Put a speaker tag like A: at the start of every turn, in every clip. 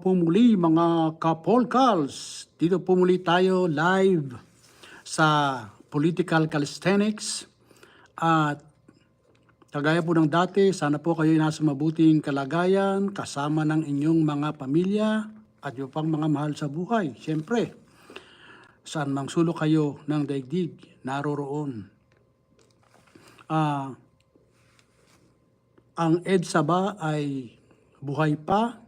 A: po muli mga kapolkals. Dito po muli tayo live sa Political Calisthenics. At kagaya po ng dati, sana po kayo nasa mabuting kalagayan, kasama ng inyong mga pamilya at yung pang mga mahal sa buhay. Siyempre, saan mang sulok kayo ng daigdig, naroroon. Ah, ang EDSA ba ay buhay pa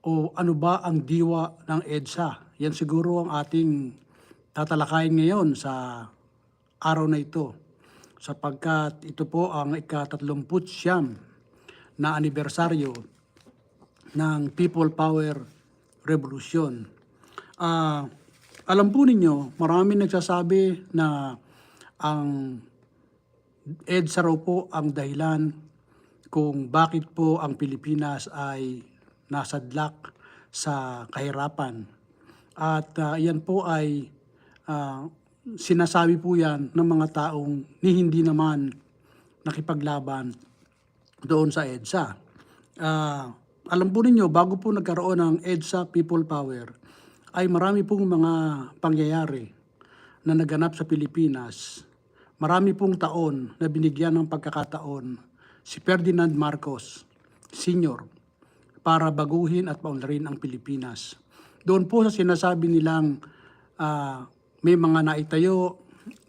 A: o ano ba ang diwa ng EDSA? Yan siguro ang ating tatalakayin ngayon sa araw na ito sapagkat ito po ang ika-tatlumput siyam na anibersaryo ng People Power Revolution. Ah, alam po ninyo, marami nagsasabi na ang EDSA raw po ang dahilan kung bakit po ang Pilipinas ay nasadlak sa kahirapan. At ah, yan po ay ah, sinasabi po yan ng mga taong ni hindi naman nakipaglaban doon sa EDSA. Ah, alam po ninyo, bago po nagkaroon ng EDSA People Power, ay marami pong mga pangyayari na naganap sa Pilipinas. Marami pong taon na binigyan ng pagkakataon si Ferdinand Marcos Sr. para baguhin at paunlarin ang Pilipinas. Doon po sa sinasabi nilang ah, may mga naitayo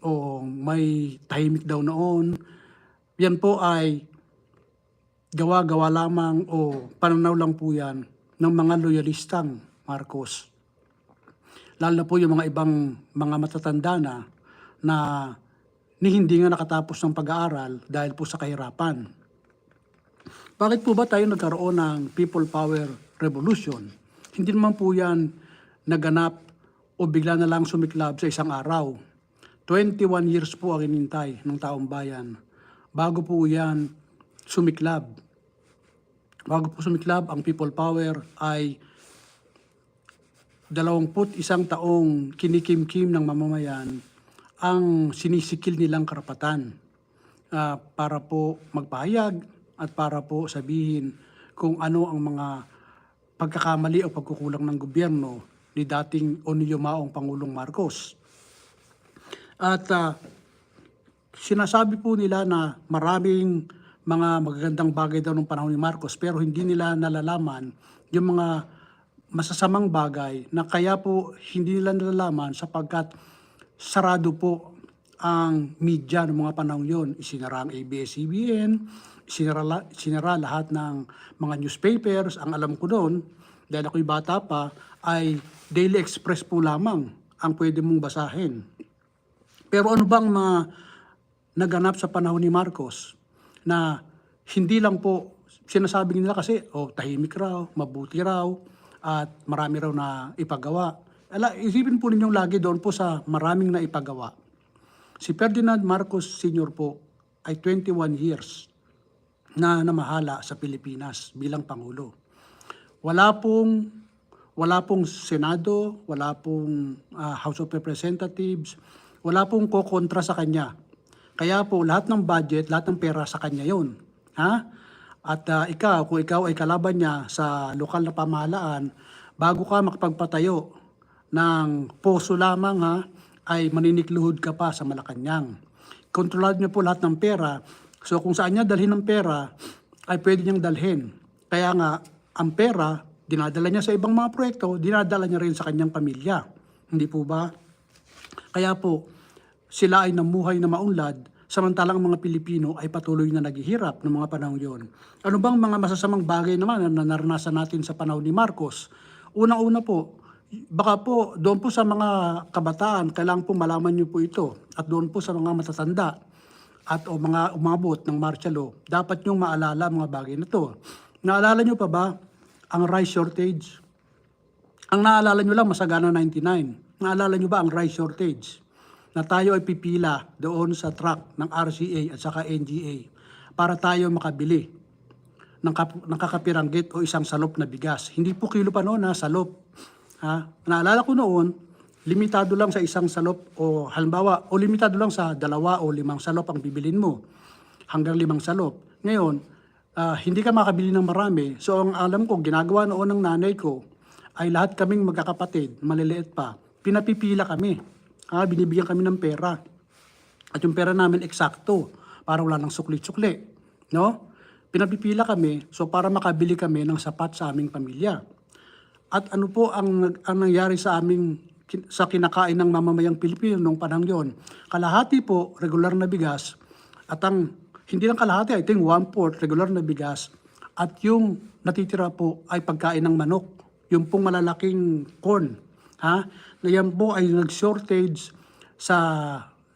A: o may tahimik daw noon, yan po ay gawa-gawa lamang o pananaw lang po yan ng mga loyalistang Marcos. Lalo na po yung mga ibang mga matatanda na na ni hindi nga nakatapos ng pag-aaral dahil po sa kahirapan. Bakit po ba tayo nagkaroon ng People Power Revolution? Hindi naman po yan naganap o bigla na lang sumiklab sa isang araw. 21 years po ang inintay ng taong bayan bago po yan sumiklab. Bago po sumiklab ang People Power ay 21 taong kinikimkim ng mamamayan ang sinisikil nilang karapatan ah, para po magpahayag at para po sabihin kung ano ang mga pagkakamali o pagkukulang ng gobyerno ni dating o Pangulong Marcos. At ah, sinasabi po nila na maraming mga magagandang bagay daw ng panahon ni Marcos pero hindi nila nalalaman yung mga masasamang bagay na kaya po hindi nila nalalaman sapagkat sarado po ang media ng mga panahon yon. Isinara ang ABS-CBN, isinara, la- isinara lahat ng mga newspapers. Ang alam ko doon, dahil ako'y bata pa, ay Daily Express po lamang ang pwede mong basahin. Pero ano bang mga naganap sa panahon ni Marcos na hindi lang po sinasabi nila kasi, oh, tahimik raw, mabuti raw, at marami raw na ipagawa. Ala, isipin po ninyong lagi doon po sa maraming na ipagawa. Si Ferdinand Marcos Sr. po ay 21 years na namahala sa Pilipinas bilang Pangulo. Wala pong wala pong Senado, wala pong ah, House of Representatives, wala pong kokontra sa kanya. Kaya po lahat ng budget, lahat ng pera sa kanya 'yon. Ha? At ah, ikaw, kung ikaw ay kalaban niya sa lokal na pamahalaan, bago ka makapagpatayo ng poso lamang ha, ay maninikluhod ka pa sa Malacanang. Kontrolado niyo po lahat ng pera. So kung saan niya dalhin ng pera, ay pwede niyang dalhin. Kaya nga, ang pera, dinadala niya sa ibang mga proyekto, dinadala niya rin sa kanyang pamilya. Hindi po ba? Kaya po, sila ay namuhay na maunlad, samantalang ang mga Pilipino ay patuloy na naghihirap ng mga panahon yon. Ano bang mga masasamang bagay naman na naranasan natin sa panahon ni Marcos? Unang-una po, baka po doon po sa mga kabataan, kailangan po malaman niyo po ito. At doon po sa mga matatanda at o mga umabot ng martial law, dapat niyong maalala mga bagay na to. Naalala niyo pa ba ang rice shortage? Ang naalala nyo lang, Masagana 99. Naalala nyo ba ang rice shortage? Na tayo ay pipila doon sa truck ng RCA at saka NGA para tayo makabili ng, kap- ng kakapiranggit o isang salop na bigas. Hindi po kilo pa noon, ha, salop. Ha? Naalala ko noon, limitado lang sa isang salop o halimbawa, o limitado lang sa dalawa o limang salop ang bibilin mo. Hanggang limang salop. Ngayon, ah, hindi ka makabili ng marami. So ang alam ko, ginagawa noon ng nanay ko, ay lahat kaming magkakapatid, maliliit pa, pinapipila kami. Ah, binibigyan kami ng pera. At yung pera namin eksakto, para wala nang sukli-sukli. No? Pinapipila kami, so para makabili kami ng sapat sa aming pamilya. At ano po ang, ang nangyari sa aming sa kinakain ng mamamayang Pilipino nung panahon yon. Kalahati po regular na bigas at ang hindi lang kalahati, I think one-fourth regular na bigas at yung natitira po ay pagkain ng manok. Yung pong malalaking corn. Ha? Na yan po ay nag-shortage sa,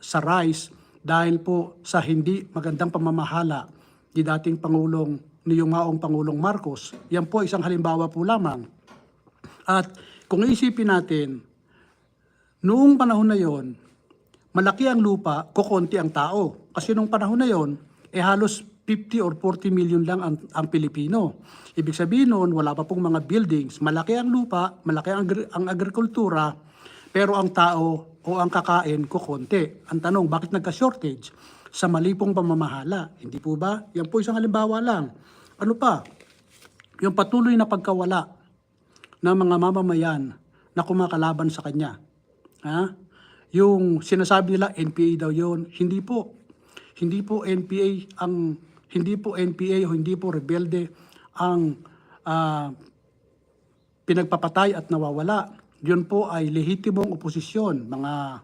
A: sa rice dahil po sa hindi magandang pamamahala ni dating Pangulong ni yung maong Pangulong Marcos. Yan po isang halimbawa po lamang. At kung isipin natin, noong panahon na yon, malaki ang lupa, kukonti ang tao. Kasi noong panahon na yon, eh halos 50 or 40 million lang ang, ang Pilipino. Ibig sabihin noon, wala pa pong mga buildings. Malaki ang lupa, malaki ang, ang agrikultura, pero ang tao o ang kakain kukonti. Ang tanong, bakit nagka-shortage? Sa mali pong pamamahala. Hindi po ba? Yan po isang halimbawa lang. Ano pa? Yung patuloy na pagkawala ng mga mamamayan na kumakalaban sa kanya. Ha? Yung sinasabi nila NPA daw yon, hindi po. Hindi po NPA ang hindi po NPA o hindi po rebelde ang ah, pinagpapatay at nawawala. Yun po ay lehitimong oposisyon, mga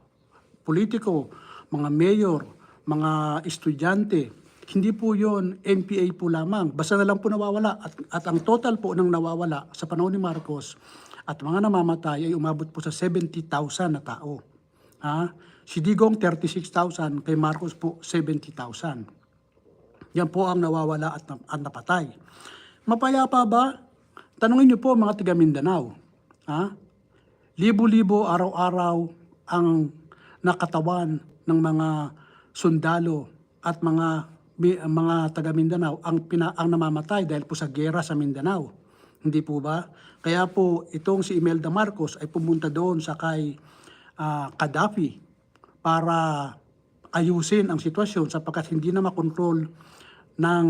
A: politiko, mga mayor, mga estudyante. Hindi po yon NPA po lamang. Basta na lang po nawawala. At, at ang total po ng nawawala sa panahon ni Marcos at mga namamatay ay umabot po sa 70,000 na tao. Ha? Si Digong 36,000, kay Marcos po 70,000. Yan po ang nawawala at, at napatay. Mapayapa ba? Tanungin niyo po mga taga Mindanao. Ha? Libo-libo araw-araw ang nakatawan ng mga sundalo at mga mga taga Mindanao ang pina, ang namamatay dahil po sa gera sa Mindanao. Hindi po ba? Kaya po itong si Imelda Marcos ay pumunta doon sa kay ah, Gaddafi para ayusin ang sitwasyon sapagkat hindi na makontrol ng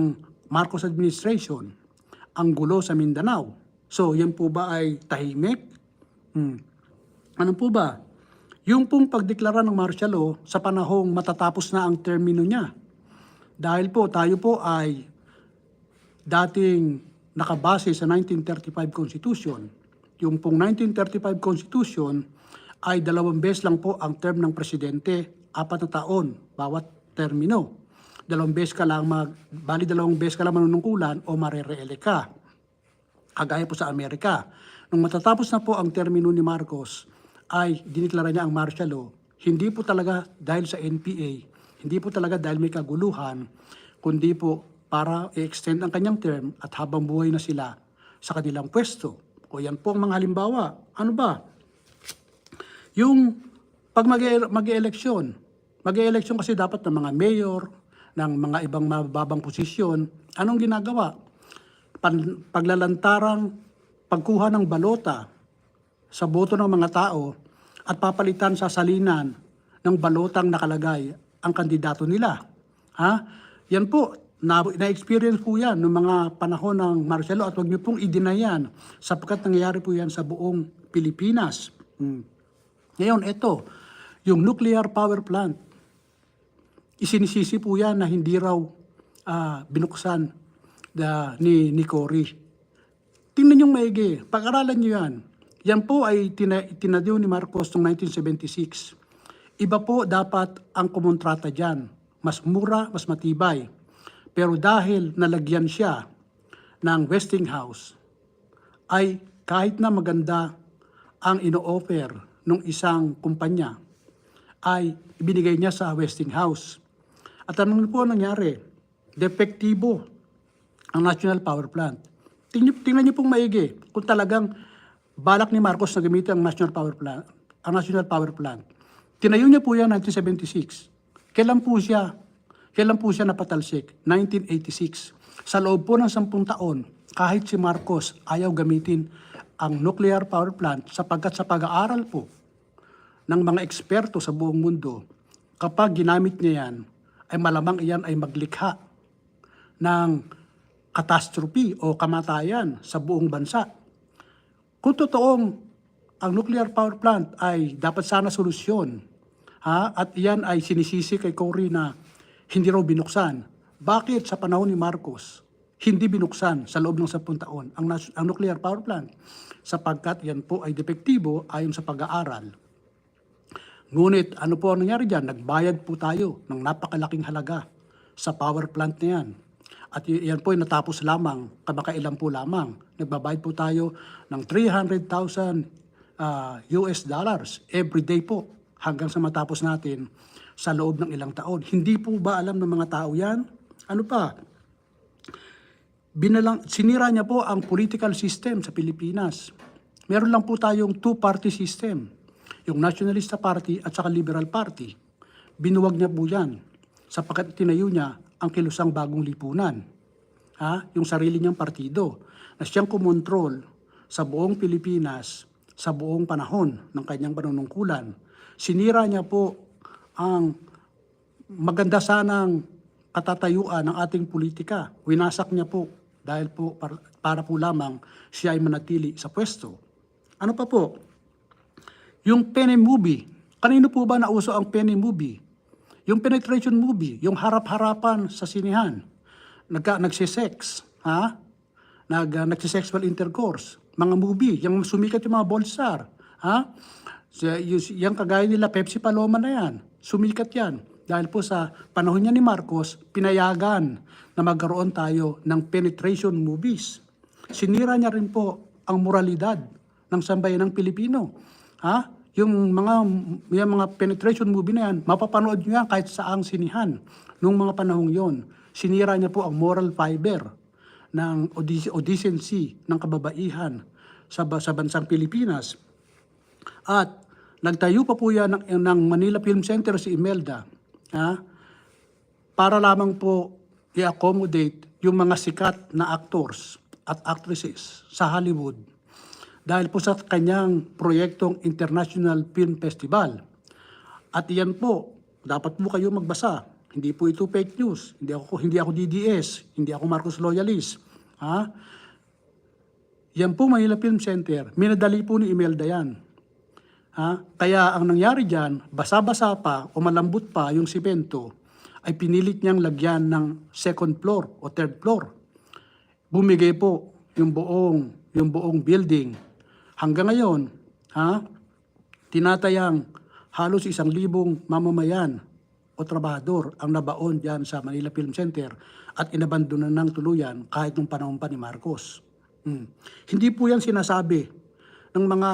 A: Marcos administration ang gulo sa Mindanao. So, yan po ba ay tahimik? Hmm. Ano po ba? Yung pong pagdeklara ng martial law sa panahong matatapos na ang termino niya. Dahil po tayo po ay dating nakabase sa 1935 Constitution. Yung pong 1935 Constitution ay dalawang beses lang po ang term ng presidente, apat na taon bawat termino. Dalawang beses ka lang mag, bali dalawang beses ka lang manunungkulan o marere ka. Kagaya po sa Amerika. Nung matatapos na po ang termino ni Marcos, ay diniklara niya ang martial law. Hindi po talaga dahil sa NPA, hindi po talaga dahil may kaguluhan, kundi po para i-extend ang kanyang term at habang buhay na sila sa kanilang pwesto. O yan po ang mga halimbawa. Ano ba? Yung pag mag-eleksyon, mag-eleksyon kasi dapat ng mga mayor, ng mga ibang mababang posisyon, anong ginagawa? Pan, paglalantarang pagkuha ng balota sa boto ng mga tao at papalitan sa salinan ng balotang nakalagay ang kandidato nila. Ha? Yan po, na, na-experience po yan noong mga panahon ng law at huwag niyo pong i-deny yan sapagkat nangyayari po yan sa buong Pilipinas. Hmm. Ngayon, ito, yung nuclear power plant, isinisisi po yan na hindi raw ah, binuksan da, ni, ni Cory. Tingnan yung maigi, pag-aralan nyo yan. Yan po ay tina, tinadyo ni Marcos noong 1976. Iba po dapat ang kumontrata dyan. Mas mura, mas matibay. Pero dahil nalagyan siya ng Westinghouse, ay kahit na maganda ang ino-offer ng isang kumpanya, ay ibinigay niya sa Westinghouse. At ano po ang nangyari? Depektibo ang National Power Plant. Tingnan, tingnan niyo pong maigi kung talagang balak ni Marcos na gamitin ang National Power Plant. Ang National Power Plant. Tinayo niya po yan 1976. Kailan po siya? Kailan po siya napatalsik? 1986. Sa loob po ng 10 taon, kahit si Marcos ayaw gamitin ang nuclear power plant sapagkat sa pag-aaral po ng mga eksperto sa buong mundo, kapag ginamit niya yan, ay malamang iyan ay maglikha ng catastrophe o kamatayan sa buong bansa. Kung totoong ang nuclear power plant ay dapat sana solusyon, ha, at iyan ay sinisisi kay Cory na hindi raw binuksan, bakit sa panahon ni Marcos hindi binuksan sa loob ng 10 taon ang, ang nuclear power plant? Sapagkat yan po ay depektibo ayon sa pag-aaral. Ngunit ano po ang nangyari dyan? Nagbayad po tayo ng napakalaking halaga sa power plant na yan. At yan po ay natapos lamang, kamakailan po lamang. Nagbabayad po tayo ng 300,000 ah, US dollars every day po hanggang sa matapos natin sa loob ng ilang taon. Hindi po ba alam ng mga tao yan? Ano pa? binalang, sinira niya po ang political system sa Pilipinas. Meron lang po tayong two-party system, yung Nationalista Party at saka Liberal Party. Binuwag niya po yan sapagkat tinayo niya ang kilusang bagong lipunan. Ha? Yung sarili niyang partido na siyang kumontrol sa buong Pilipinas sa buong panahon ng kanyang panunungkulan. Sinira niya po ang maganda sanang katatayuan ng ating politika. Winasak niya po dahil po para, po lamang siya ay manatili sa pwesto. Ano pa po? Yung penny movie. Kanino po ba nauso ang penny movie? Yung penetration movie, yung harap-harapan sa sinihan. Nagka, nagsisex, ha? Nag, uh, nagsisexual intercourse. Mga movie, yung sumikat yung mga bolsar, ha? So, yung, yung kagaya nila Pepsi Paloma na yan, sumikat yan. Dahil po sa panahon niya ni Marcos, pinayagan na magkaroon tayo ng penetration movies. Sinira niya rin po ang moralidad ng sambayan ng Pilipino. Ha? Yung mga yung mga penetration movie na yan, mapapanood niyo yan kahit saang sinihan nung mga panahong yon. Sinira niya po ang moral fiber ng odis- o decency ng kababaihan sa, sa bansang Pilipinas. At nagtayo pa po yan ng, ng Manila Film Center si Imelda ha? para lamang po i-accommodate yung mga sikat na actors at actresses sa Hollywood dahil po sa kanyang proyektong International Film Festival. At iyan po, dapat po kayo magbasa. Hindi po ito fake news. Hindi ako hindi ako DDS, hindi ako Marcos loyalist. Ha? Yan po Manila Film Center. Minadali po ni Imelda yan. Ha? Kaya ang nangyari diyan, basa-basa pa o malambot pa yung simento, ay pinilit niyang lagyan ng second floor o third floor. Bumigay po yung buong yung buong building. Hanggang ngayon, ha? Tinatayang halos isang libong mamamayan o trabahador ang nabaon diyan sa Manila Film Center at inabandonan ng tuluyan kahit nung panahon pa ni Marcos. Hmm. Hindi po yan sinasabi ng mga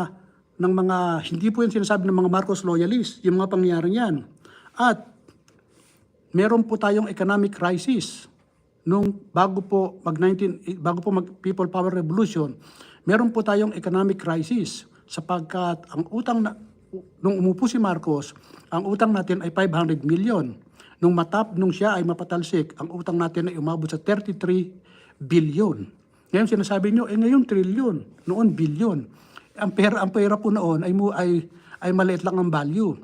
A: ng mga hindi po yan sinasabi ng mga Marcos loyalists, yung mga pangyayaring yan. At meron po tayong economic crisis nung bago po mag 19 bago po mag People Power Revolution, meron po tayong economic crisis sapagkat ang utang na nung umupo si Marcos, ang utang natin ay 500 million. Nung matap nung siya ay mapatalsik, ang utang natin ay umabot sa 33 billion. Ngayon sinasabi niyo, eh ngayon trillion, noon billion. Ang pera, ang pera po noon ay, ay, ay maliit lang ang value.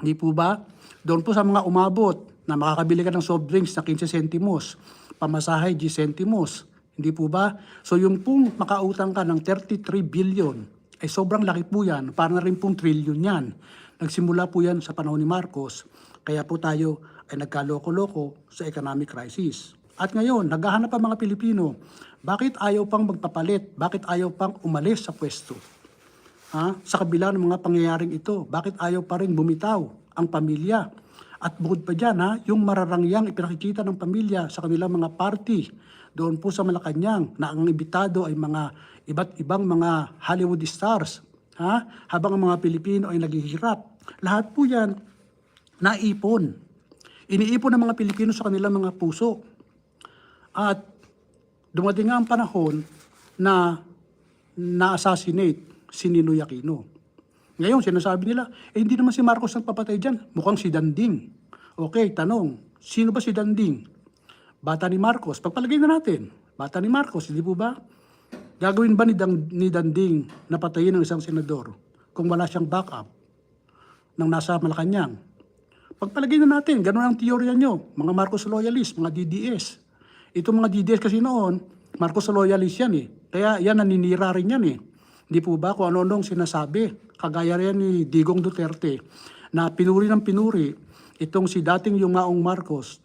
A: Hindi po ba? Doon po sa mga umabot na makakabili ka ng soft drinks na 15 centimos, pamasahe 10 centimos. Hindi po ba? So yung pong makautang ka ng 33 billion, ay sobrang laki po yan. Para na rin pong trillion yan. Nagsimula po yan sa panahon ni Marcos. Kaya po tayo ay nagkaloko-loko sa economic crisis. At ngayon, naghahanap pa mga Pilipino, bakit ayaw pang magpapalit? Bakit ayaw pang umalis sa pwesto? Ha? Sa kabila ng mga pangyayaring ito, bakit ayaw pa rin bumitaw ang pamilya? At bukod pa dyan, ha, yung mararangyang ipinakikita ng pamilya sa kanilang mga party doon po sa Malacanang na ang imbitado ay mga iba't ibang mga Hollywood stars. Ha? Habang ang mga Pilipino ay naghihirap. Lahat po yan naipon. Iniipon ng mga Pilipino sa kanilang mga puso. At dumating nga ang panahon na na-assassinate si Ninoy Aquino. Ngayon, sinasabi nila, eh hindi naman si Marcos ang papatay dyan. Mukhang si Danding. Okay, tanong, sino ba si Danding? Bata ni Marcos. Pagpalagay na natin, bata ni Marcos, hindi po ba? Gagawin ba ni, Dang, ni Danding na patayin ng isang senador kung wala siyang backup nang nasa Malacanang? Pagpalagay na natin, ganun ang teorya nyo, mga Marcos loyalist, mga DDS. Itong mga DDS kasi noon, Marcos loyalist yan eh. Kaya yan, naninira rin yan eh. Hindi po ba kung ano-anong sinasabi. Kagaya rin ni Digong Duterte na pinuri ng pinuri itong si dating yung Maong Marcos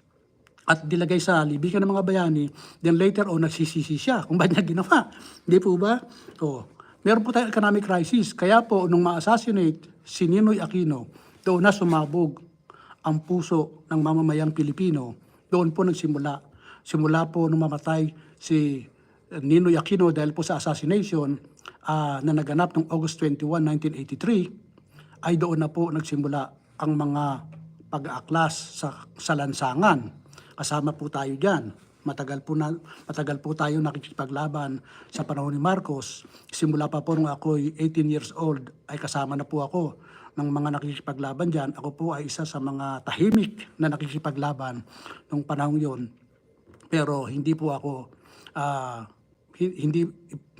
A: at dilagay sa libigan ng mga bayani, then later on, nagsisisi siya kung ba't niya ginawa. Hindi po ba? O, meron po tayong economic crisis. Kaya po, nung ma-assassinate si Ninoy Aquino, doon na sumabog ang puso ng mamamayang Pilipino. Doon po nagsimula. Simula po nung mamatay si Ninoy Aquino dahil po sa assassination ah, na naganap noong August 21, 1983, ay doon na po nagsimula ang mga pag-aaklas sa, sa lansangan. Kasama po tayo diyan. Matagal po na matagal po tayo nakikipaglaban sa panahon ni Marcos. Simula pa po nung ako'y 18 years old ay kasama na po ako ng mga nakikipaglaban diyan. Ako po ay isa sa mga tahimik na nakikipaglaban nung panahon 'yon. Pero hindi po ako hi- hindi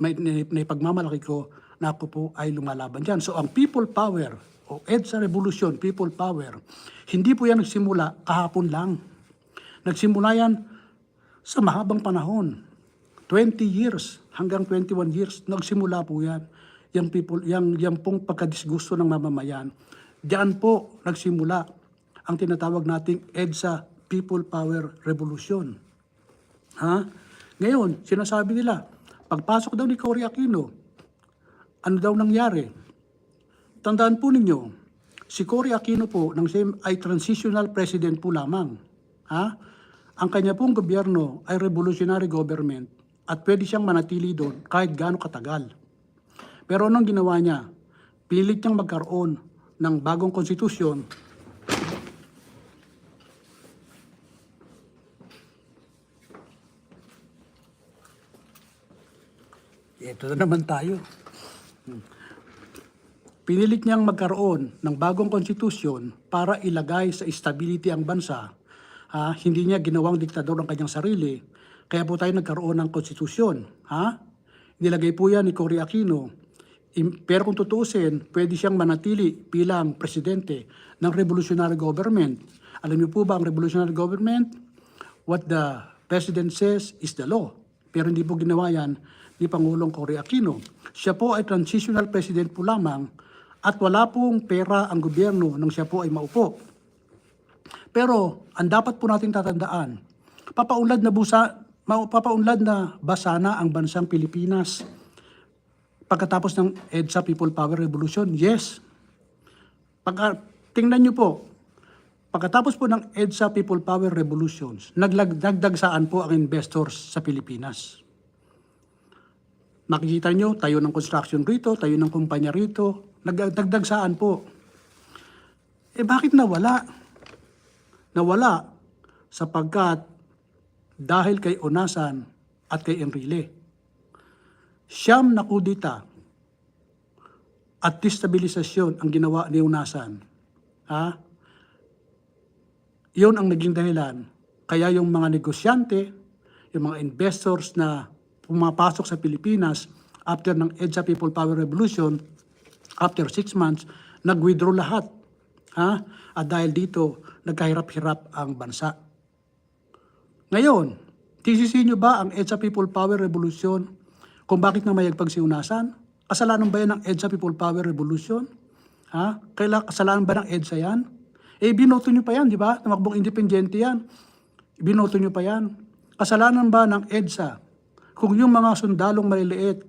A: may, may pagmamalaki ko na ako po ay lumalaban diyan. So ang people power o EDSA revolution, people power, hindi po yan nagsimula kahapon lang. Nagsimula yan sa mahabang panahon. 20 years hanggang 21 years nagsimula po yan. Yung people, yang yang pong pagkadisgusto ng mamamayan. Diyan po nagsimula ang tinatawag nating EDSA People Power Revolution. Ha? Ngayon, sinasabi nila, pagpasok daw ni Cory Aquino, ano daw nangyari? Tandaan po ninyo, si Cory Aquino po ng same ay transitional president po lamang. Ha? Ang kanya pong gobyerno ay revolutionary government at pwede siyang manatili doon kahit gaano katagal. Pero anong ginawa niya? Pilit niyang magkaroon ng bagong konstitusyon Ito na naman tayo. Pinilit niyang magkaroon ng bagong konstitusyon para ilagay sa stability ang bansa. Ha? Hindi niya ginawang diktador ang kanyang sarili. Kaya po tayo nagkaroon ng konstitusyon. Ha? Nilagay po yan ni Cory Aquino. Pero kung tutuusin, pwede siyang manatili bilang presidente ng revolutionary government. Alam niyo po ba ang revolutionary government? What the president says is the law. Pero hindi po ginawa yan ni Pangulong Cory Aquino. Siya po ay transitional president po lamang at wala pong pera ang gobyerno nang siya po ay maupo. Pero ang dapat po nating tatandaan, papaunlad na busa, papaunlad na ba sana ang bansang Pilipinas pagkatapos ng EDSA People Power Revolution? Yes. Pagka, tingnan niyo po, pagkatapos po ng EDSA People Power Revolutions, naglagdagdag saan po ang investors sa Pilipinas? Makikita nyo, tayo ng construction rito, tayo ng kumpanya rito, nagdagdag saan po? Eh bakit nawala? Nawala sapagkat dahil kay Onasan at kay Enrile. Siyam na kudita at destabilisasyon ang ginawa ni Onasan. Ha? Yun ang naging dahilan. Kaya yung mga negosyante, yung mga investors na pumapasok sa Pilipinas after ng EDSA People Power Revolution, after six months, nag-withdraw lahat. Ha? At dahil dito, nagkahirap-hirap ang bansa. Ngayon, tisisi nyo ba ang EDSA People Power Revolution kung bakit na mayagpag si Unasan? Kasalanan ba yan ng EDSA People Power Revolution? Ha? Kaila, kasalanan ba ng EDSA yan? Eh, binoto nyo pa yan, di ba? Tumakbong independyente yan. Binoto nyo pa yan. Kasalanan ba ng EDSA kung yung mga sundalong maliliit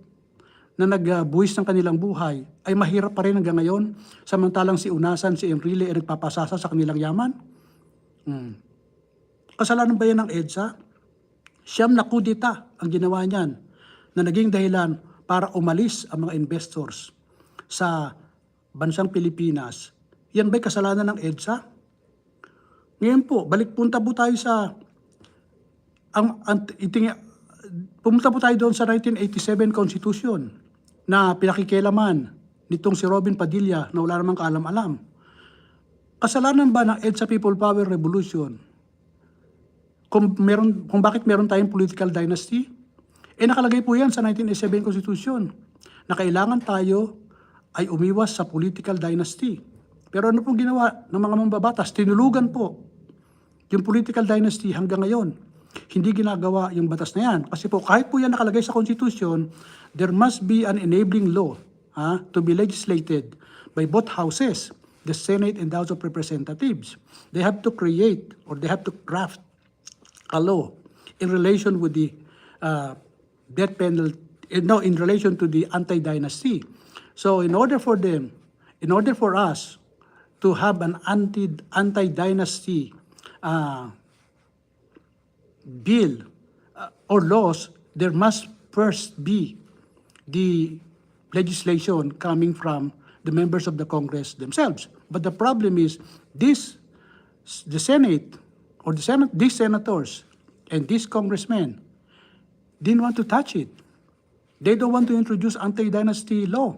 A: na nagbuwis ng kanilang buhay ay mahirap pa rin hanggang ngayon samantalang si Unasan, si Enrile ay nagpapasasa sa kanilang yaman? Hmm. Kasalanan ba yan ng EDSA? Siyam na kudita ang ginawa niyan na naging dahilan para umalis ang mga investors sa bansang Pilipinas. Yan ba'y kasalanan ng EDSA? Ngayon po, balik punta po tayo sa ang, ang iting, pumunta po tayo doon sa 1987 Constitution na pinakikialaman nitong si Robin Padilla na wala namang kaalam-alam. Kasalanan ba ng EDSA People Power Revolution kung, meron, kung bakit meron tayong political dynasty? Eh nakalagay po yan sa 1987 Constitution na kailangan tayo ay umiwas sa political dynasty. Pero ano pong ginawa ng mga mambabatas? Tinulugan po yung political dynasty hanggang ngayon. Hindi ginagawa yung batas na yan. Kasi po kahit po yan nakalagay sa Constitution, there must be an enabling law ha, to be legislated by both houses, the Senate and the House of Representatives. They have to create or they have to craft a law in relation with the uh, death penalty, no, in relation to the anti-dynasty. So in order for them, in order for us to have an anti, anti-dynasty uh, bill uh, or laws, there must first be the legislation coming from the members of the Congress themselves. But the problem is this, the Senate or the Senate, these senators and these congressmen didn't want to touch it. They don't want to introduce anti-dynasty law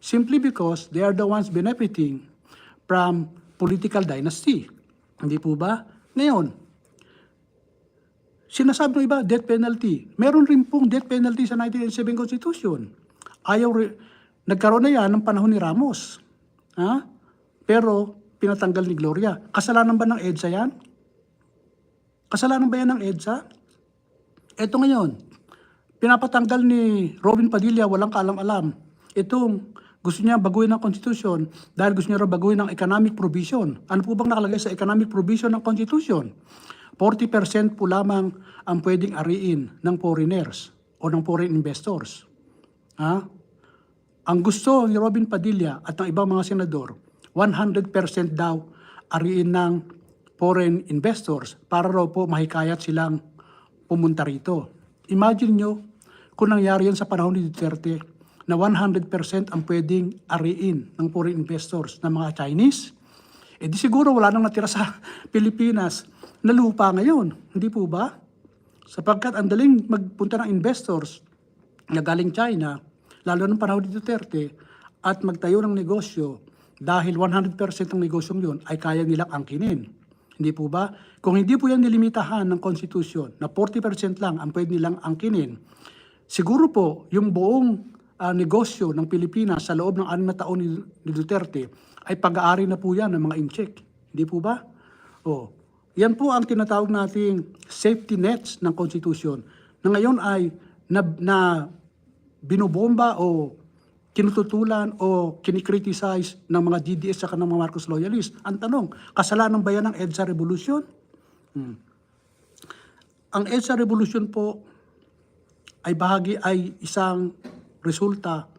A: simply because they are the ones benefiting from political dynasty. Hindi po ba? Ngayon, sinasabi ng iba, death penalty. Meron rin pong death penalty sa 1987 Constitution. Ayaw, ri- nagkaroon na yan ng panahon ni Ramos. Ha? Pero, pinatanggal ni Gloria. Kasalanan ba ng EDSA yan? Kasalanan ba yan ng EDSA? Ito ngayon, pinapatanggal ni Robin Padilla, walang kaalam-alam. Itong gusto niya baguhin ang Constitution dahil gusto niya baguhin ang economic provision. Ano po bang nakalagay sa economic provision ng Constitution? 40% po lamang ang pwedeng ariin ng foreigners o ng foreign investors. Ha? Ang gusto ni Robin Padilla at ng ibang mga senador, 100% daw ariin ng foreign investors para raw po mahikayat silang pumunta rito. Imagine nyo kung nangyari yan sa panahon ni Duterte na 100% ang pwedeng ariin ng foreign investors ng mga Chinese. Eh di siguro wala nang natira sa Pilipinas na lupa ngayon. Hindi po ba? Sapagkat ang daling magpunta ng investors na galing China, lalo ng panahon ni Duterte, at magtayo ng negosyo dahil 100% ng negosyong yun ay kaya nilang angkinin. Hindi po ba? Kung hindi po yan nilimitahan ng konstitusyon na 40% lang ang pwede nilang angkinin, siguro po yung buong ah, negosyo ng Pilipinas sa loob ng anim taon ni Duterte ay pag-aari na po yan ng mga incheck. Hindi po ba? O, yan po ang tinatawag nating safety nets ng konstitusyon na ngayon ay na, na binubomba o kinututulan o kinikriticize ng mga DDS at ng mga Marcos loyalists. Ang tanong, kasalanan ba yan ng EDSA Revolution? Hmm. Ang EDSA Revolution po ay bahagi ay isang resulta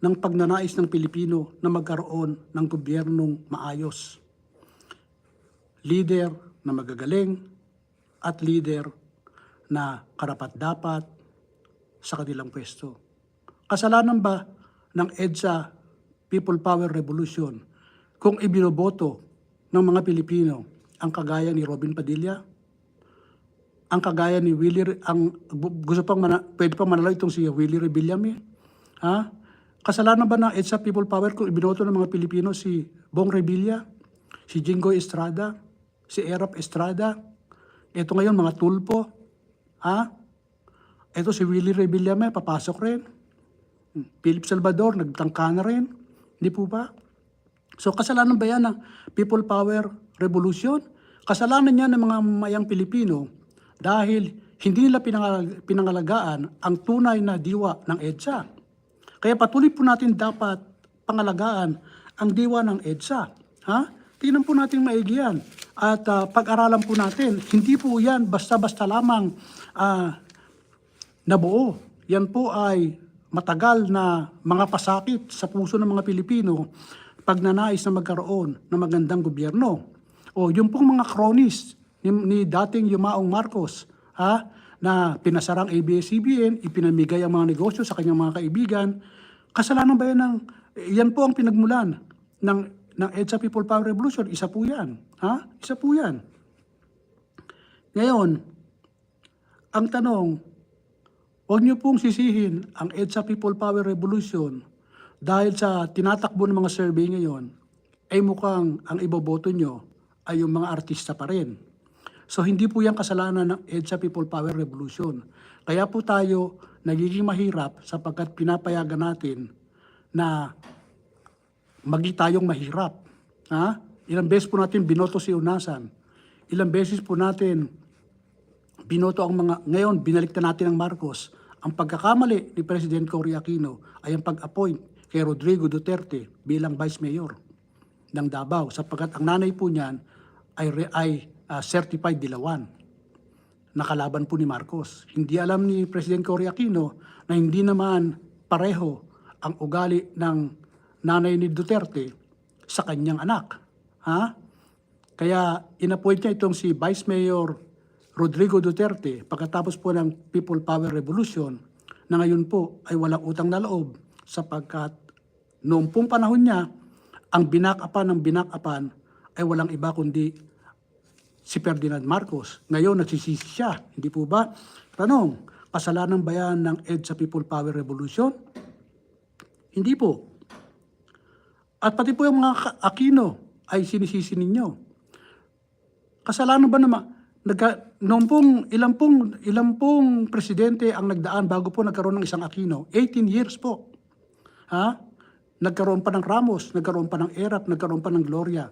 A: ng pagnanais ng Pilipino na magkaroon ng gobyernong maayos. Leader na magagaling at leader na karapat-dapat sa kanilang pwesto. Kasalanan ba ng EDSA People Power Revolution kung ibinoboto ng mga Pilipino ang kagaya ni Robin Padilla? Ang kagaya ni Willie, ang gu- gusto pang mana, pwede pang manalo itong si Willie Rebillame? Ha? Kasalanan ba ng EDSA People Power kung ibinoto ng mga Pilipino si Bong Revilla, si Jingoy Estrada, si Erap Estrada, ito ngayon mga tulpo, ha? Ito si Willie Rebillame, papasok rin. Philip Salvador, nagtangka na rin. Hindi po ba? So kasalanan ba yan ng People Power Revolution? Kasalanan niya ng mga mayang Pilipino dahil hindi nila pinangal- pinangalagaan ang tunay na diwa ng EDSA. Kaya patuloy po natin dapat pangalagaan ang diwa ng EDSA. Ha? Tingnan po natin maigi yan. At ah, pag-aralan po natin, hindi po yan basta-basta lamang ah, nabuo. Yan po ay matagal na mga pasakit sa puso ng mga Pilipino pag nanais na magkaroon ng magandang gobyerno. O yung pong mga cronies ni, ni dating Yumaong Marcos ha, na pinasarang ABS-CBN, ipinamigay ang mga negosyo sa kanyang mga kaibigan. Kasalanan ba yan ng, yan po ang pinagmulan ng, ng EDSA People Power Revolution. Isa po yan. Ha? Isa po yan. Ngayon, ang tanong, Huwag niyo pong sisihin ang EDSA People Power Revolution dahil sa tinatakbo ng mga survey ngayon ay mukhang ang iboboto nyo ay yung mga artista pa rin. So hindi po yan kasalanan ng EDSA People Power Revolution. Kaya po tayo nagiging mahirap sapagkat pinapayagan natin na magi tayong mahirap. Ha? Ilang beses po natin binoto si Unasan. Ilang beses po natin binoto ang mga, ngayon binalik na natin ang Marcos. Ang pagkakamali ni President Cory Aquino ay ang pag-appoint kay Rodrigo Duterte bilang Vice Mayor ng Davao sapagkat ang nanay po niyan ay, ay ah, certified dilawan nakalaban po ni Marcos. Hindi alam ni President Cory Aquino na hindi naman pareho ang ugali ng nanay ni Duterte sa kanyang anak. Ha? Kaya inappoint niya itong si Vice Mayor Rodrigo Duterte pagkatapos po ng People Power Revolution na ngayon po ay walang utang na loob sapagkat noong pong panahon niya, ang binakapan ng binakapan ay walang iba kundi si Ferdinand Marcos. Ngayon, nagsisisi siya. Hindi po ba? Tanong, kasalanan ba yan ng EDSA People Power Revolution? Hindi po. At pati po yung mga Aquino ay sinisisi ninyo. Kasalanan ba naman? Nagka, noong pong, ilang pong, ilang pong presidente ang nagdaan bago po nagkaroon ng isang Aquino? 18 years po. Ha? Nagkaroon pa ng Ramos, nagkaroon pa ng Erap, nagkaroon pa ng Gloria.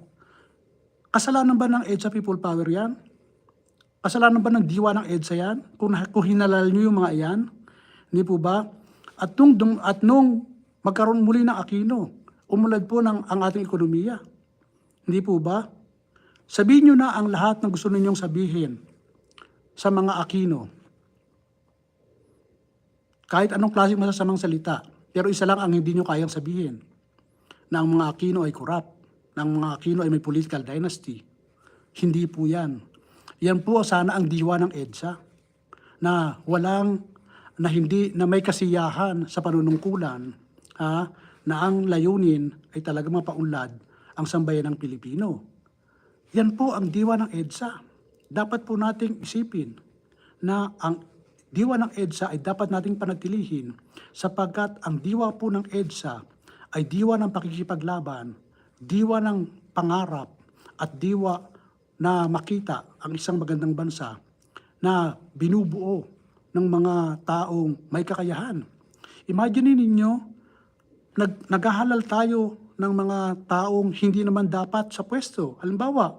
A: Kasalanan ba ng EDSA People Power yan? Kasalanan ba ng diwa ng EDSA yan? Kung, kung hinalal nyo yung mga yan? Hindi po ba? At nung, at nung magkaroon muli ng Aquino, umulad po ng, ang ating ekonomiya. Hindi po ba? Sabihin nyo na ang lahat ng gusto ninyong sabihin sa mga Aquino. Kahit anong klaseng masasamang salita. Pero isa lang ang hindi nyo kayang sabihin. Na ang mga Aquino ay corrupt. Na ang mga Aquino ay may political dynasty. Hindi po yan. Yan po sana ang diwa ng EDSA. Na walang, na hindi, na may kasiyahan sa panunungkulan. Ha, na ang layunin ay talaga mapaunlad ang sambayan ng Pilipino. Yan po ang diwa ng EDSA. Dapat po nating isipin na ang diwa ng EDSA ay dapat nating panatilihin sapagkat ang diwa po ng EDSA ay diwa ng pakikipaglaban, diwa ng pangarap at diwa na makita ang isang magandang bansa na binubuo ng mga taong may kakayahan. Imagine ninyo, nag, naghahalal tayo ng mga taong hindi naman dapat sa pwesto. Halimbawa,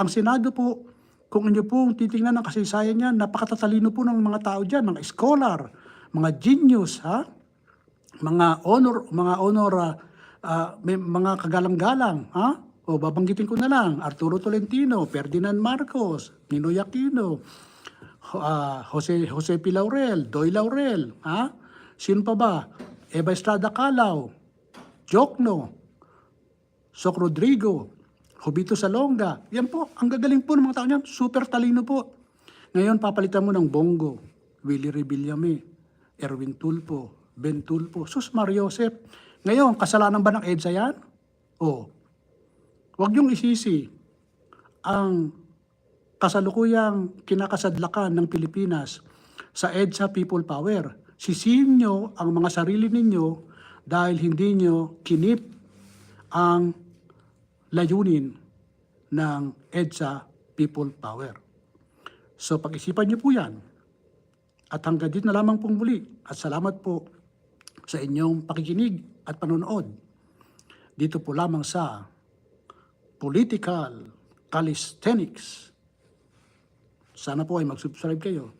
A: ang Senado po, kung inyo pong titingnan ang kasaysayan niya, napakatatalino po ng mga tao dyan, mga scholar, mga genius, ha? mga honor, mga honor, ah, ah, may mga kagalang-galang, ha? O babanggitin ko na lang, Arturo Tolentino, Ferdinand Marcos, Ninoy Aquino, ah, Jose Jose P. Laurel, Doy Laurel, ha? Sino pa ba? Eva Estrada Calao, Jokno, Sok Rodrigo, Jubito Salonga. Yan po, ang gagaling po ng mga tao niyan. Super talino po. Ngayon, papalitan mo ng Bongo, Willie Revillame, Erwin Tulpo, Ben Tulpo, Sus Mario Josep. Ngayon, kasalanan ba ng EDSA yan? O, wag niyong isisi ang kasalukuyang kinakasadlakan ng Pilipinas sa EDSA People Power. Sisihin nyo ang mga sarili ninyo dahil hindi nyo kinip ang layunin ng EDSA People Power. So pag-isipan niyo po yan. At hanggang dito na lamang pong muli. At salamat po sa inyong pakikinig at panonood. Dito po lamang sa Political Calisthenics. Sana po ay mag-subscribe kayo.